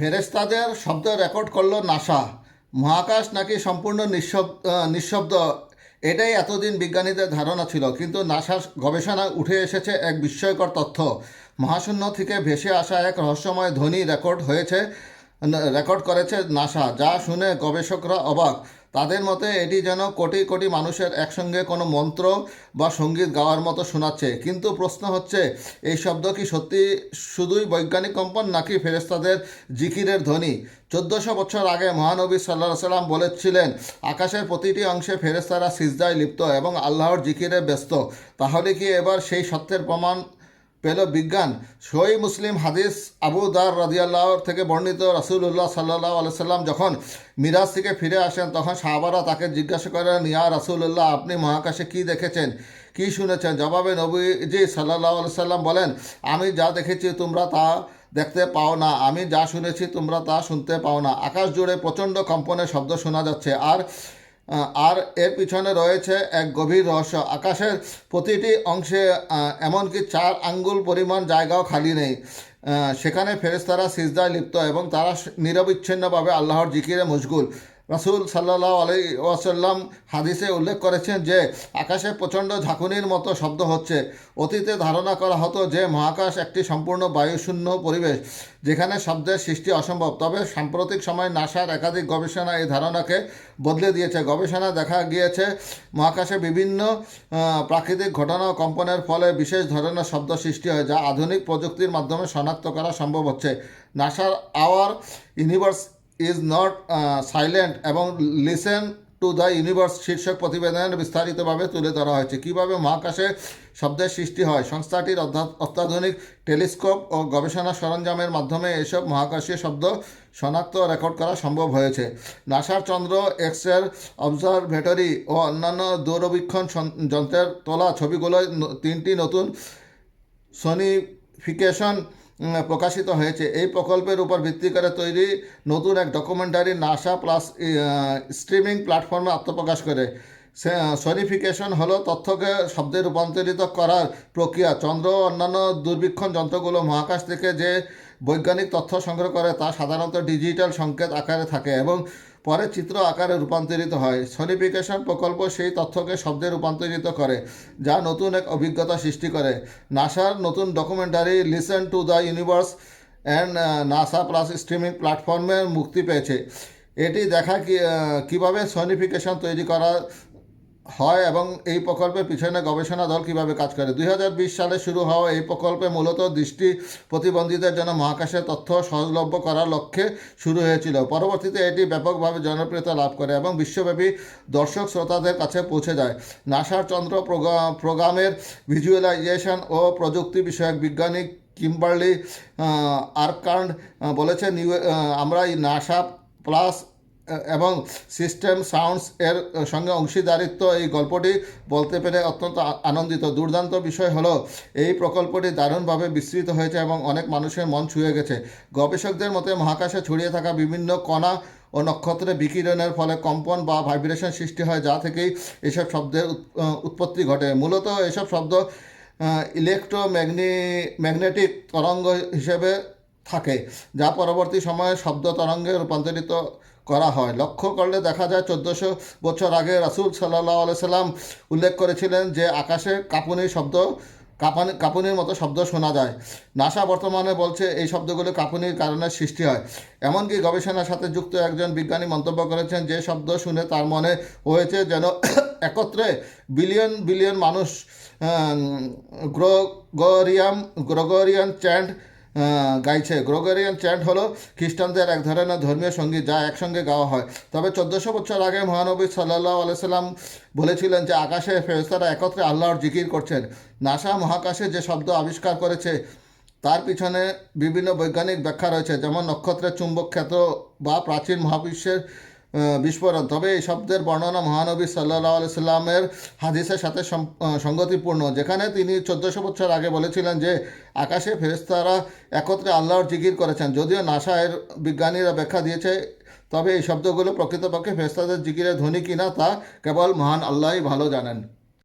ফেরেস্তাদের শব্দ রেকর্ড করল নাসা। মহাকাশ নাকি সম্পূর্ণ নিঃশব্দ নিঃশব্দ? এটাই এতদিন বিজ্ঞানীদের ধারণা ছিল, কিন্তু নাসার গবেষণায় উঠে এসেছে এক বিস্ময়কর তথ্য। মহাশূন্য থেকে ভেসে আসা এক রহস্যময় ধ্বনি রেকর্ড হয়েছে রেকর্ড করেছে নাসা, যা শুনে গবেষকরা অবাক। তাদের মতে এটি যেন কোটি কোটি মানুষের একসঙ্গে কোনো মন্ত্র বা সংগীত গাওয়ার মতো শোনাচ্ছে। কিন্তু প্রশ্ন হচ্ছে, এই শব্দ কি সত্যি শুধুই বৈজ্ঞানিক কম্পন নাকি ফেরেস্তাদের জিকিরের ধ্বনি? চোদ্দশো বছর আগে মহানবী সাল্লাহ সাল্লাম বলেছিলেন, আকাশের প্রতিটি অংশে ফেরেস্তারা সিজদায় লিপ্ত এবং আল্লাহর জিকিরে ব্যস্ত। তাহলে কি এবার সেই সত্যের প্রমাণ পেল বিজ্ঞান। সই মুসলিম হাদিস আবু দার রাদিয়াল্লাহ থেকে বর্ণিত রাসুল্লাহ সাল্লাহ আলসালাম যখন মিরাজ থেকে ফিরে আসেন, তখন সাহাবারা তাকে জিজ্ঞাসা করেন, ইয়া রাসুল্লাহ আপনি মহাকাশে কি দেখেছেন? কি শুনেছেন? জবাবে নবীজি সাল্লাহ সাল্লাম বলেন, আমি যা দেখেছি তোমরা তা দেখতে পাও না। আমি যা শুনেছি তোমরা তা শুনতে পাও না। আকাশ জুড়ে প্রচণ্ড কম্পনের শব্দ শোনা যাচ্ছে। আর আর এর পিছনে রয়েছে এক গভীর রহস্য। আকাশের প্রতিটি অংশে এমনকি চার আঙ্গুল পরিমাণ জায়গাও খালি নেই। সেখানে ফেরেস্তারা সিজদায় লিপ্ত এবং তারা নিরবিচ্ছিন্নভাবে আল্লাহর জিকিরে মশগুল। রাসুল সাল্লাহ আলাই ওয়াসাল্লাম হাদিসে উল্লেখ করেছেন যে, আকাশে প্রচণ্ড ঝাঁকুনির মতো শব্দ হচ্ছে। অতীতে ধারণা করা হতো যে, মহাকাশ একটি সম্পূর্ণ বায়ুশূন্য পরিবেশ, যেখানে শব্দের সৃষ্টি অসম্ভব। তবে সাম্প্রতিক সময় নাসার একাধিক গবেষণা এই ধারণাকে বদলে দিয়েছে। গবেষণা দেখা গিয়েছে, মহাকাশে বিভিন্ন প্রাকৃতিক ঘটনা কম্পনের ফলে বিশেষ ধরনের শব্দ সৃষ্টি হয়, যা আধুনিক প্রযুক্তির মাধ্যমে শনাক্ত করা সম্ভব হচ্ছে। নাসার our universe is not silent এবং লিসেন টু দ্য ইউনিভার্স শীর্ষক প্রতিবেদনে বিস্তারিতভাবে তুলে ধরা হয়েছে। কীভাবে মহাকাশে শব্দের সৃষ্টি হয়? সংস্থাটির অত্যাধুনিক টেলিস্কোপ ও গবেষণা সরঞ্জামের মাধ্যমে এসব মহাকাশীয় শব্দ শনাক্ত রেকর্ড করা সম্ভব হয়েছে। নাসার চন্দ্র এক্সের অবজারভেটরি ও অন্যান্য দূরবীক্ষণ যন্ত্রের তোলা ছবিগুলোয় তিনটি নতুন সনিফিকেশন প্রকাশিত হয়েছে। এই প্রকল্পের উপর ভিত্তি করে তৈরি নতুন এক ডকুমেন্টারি নাসা প্লাস স্ট্রিমিং প্ল্যাটফর্মে আত্মপ্রকাশ করে। সনিফিকেশন হলো তথ্যকে শব্দে রূপান্তরিত করার প্রক্রিয়া। চন্দ্র অন্যান্য দুর্বীক্ষণ যন্ত্রগুলো মহাকাশ থেকে যে বৈজ্ঞানিক তথ্য সংগ্রহ করে তা সাধারণত ডিজিটাল সংকেত আকারে থাকে এবং পরে চিত্র আকারে রূপান্তরিত হয়। সনিফিকেশন প্রকল্প সেই তথ্যকে শব্দে রূপান্তরিত করে, যা নতুন এক অভিজ্ঞতা সৃষ্টি করে। নাসার নতুন documentary listen to the universe and NASA plus streaming প্ল্যাটফর্মে মুক্তি পেয়েছে। এটি দেখা কীভাবে সনিফিকেশন তৈরি করা হয় এবং এই প্রকল্পের পিছনে গবেষণা দল কীভাবে কাজ করে? দুই হাজার বিশ সালে শুরু হওয়া এই প্রকল্পে মূলত দৃষ্টি প্রতিবন্ধীদের জন্য মহাকাশের তথ্য সহজলভ্য করার লক্ষ্যে শুরু হয়েছিল। পরবর্তীতে এটি ব্যাপকভাবে জনপ্রিয়তা লাভ করে এবং বিশ্বব্যাপী দর্শক শ্রোতাদের কাছে পৌঁছে যায়। নাসার চন্দ্র প্রোগ্রামের ভিজুয়ালাইজেশন ও প্রযুক্তি বিষয়ক বিজ্ঞানী কিম্বার্লি আরকান্ড বলেছেন আমরা এই নাসা প্লাস এবং সিস্টেম সাউন্ডস এর সঙ্গে অংশীদারিত্ব এই গল্পটি বলতে পেরে অত্যন্ত আনন্দিত। দুর্দান্ত বিষয় হলো, এই প্রকল্পটি দারুণভাবে বিস্তৃত হয়েছে এবং অনেক মানুষের মন ছুঁয়ে গেছে। গবেষকদের মতে, মহাকাশে ছড়িয়ে থাকা বিভিন্ন কণা ও নক্ষত্রের বিকিরণের ফলে কম্পন বা ভাইব্রেশন সৃষ্টি হয়, যা থেকেই এসব শব্দের উৎপত্তি ঘটে। মূলত এসব শব্দ ইলেকট্রোম্যাগনি ম্যাগনেটিক তরঙ্গ হিসেবে থাকে, যা পরবর্তী সময়ে শব্দ তরঙ্গে রূপান্তরিত করা হয়। লক্ষ্য করলে দেখা যায় চোদ্দোশো বছর আগে রাসুল সাল্লাহ আলাইসাল্লাম উল্লেখ করেছিলেন যে আকাশে কাঁপুনির শব্দ কাঁপানি কাঁপুনির মতো শব্দ শোনা যায়। নাসা বর্তমানে বলছে এই শব্দগুলো কাঁপুনির কারণে সৃষ্টি হয়। এমনকি গবেষণার সাথে যুক্ত একজন বিজ্ঞানী মন্তব্য করেছেন যে শব্দ শুনে তার মনে হয়েছে যেন একত্রে বিলিয়ন বিলিয়ন মানুষ গ্রোগরিয়াম গ্রোগরিয়ান চ্যান্ট আহ, গাইছে। গ্রোগরিয়ান চ্যান্ট হলো খ্রিস্টানদের এক ধরনের ধর্মীয় সংগীত যা একসঙ্গে গাওয়া হয়। তবে চোদ্দোশো বছর আগে মহানবী সাল্লাহ আলাইসাল্লাম বলেছিলেন যে, আকাশে ফেরস্তারা একত্রে আল্লাহর জিকির করছেন। নাসা মহাকাশে যে শব্দ আবিষ্কার করেছে, তার পিছনে বিভিন্ন বৈজ্ঞানিক ব্যাখ্যা রয়েছে, যেমন নক্ষত্রের চুম্বক ক্ষেত্র বা প্রাচীন মহাবিশ্বের বিস্ফোরণ। তবে এই শব্দের বর্ণনা মহানবী সাল্লাহ আলাইসাল্লামের হাদিসের সাথে সঙ্গতিপূর্ণ, যেখানে তিনি চোদ্দোশো বছর আগে বলেছিলেন যে, আকাশে ফেরেস্তারা একত্রে আল্লাহর জিকির করেছেন। যদিও নাসা এর বিজ্ঞানীরা ব্যাখ্যা দিয়েছে, তবে এই শব্দগুলো প্রকৃতপক্ষে ফেরেস্তাদের জিকিরের ধ্বনি কিনা তা কেবল মহান আল্লাহই ভালো জানেন।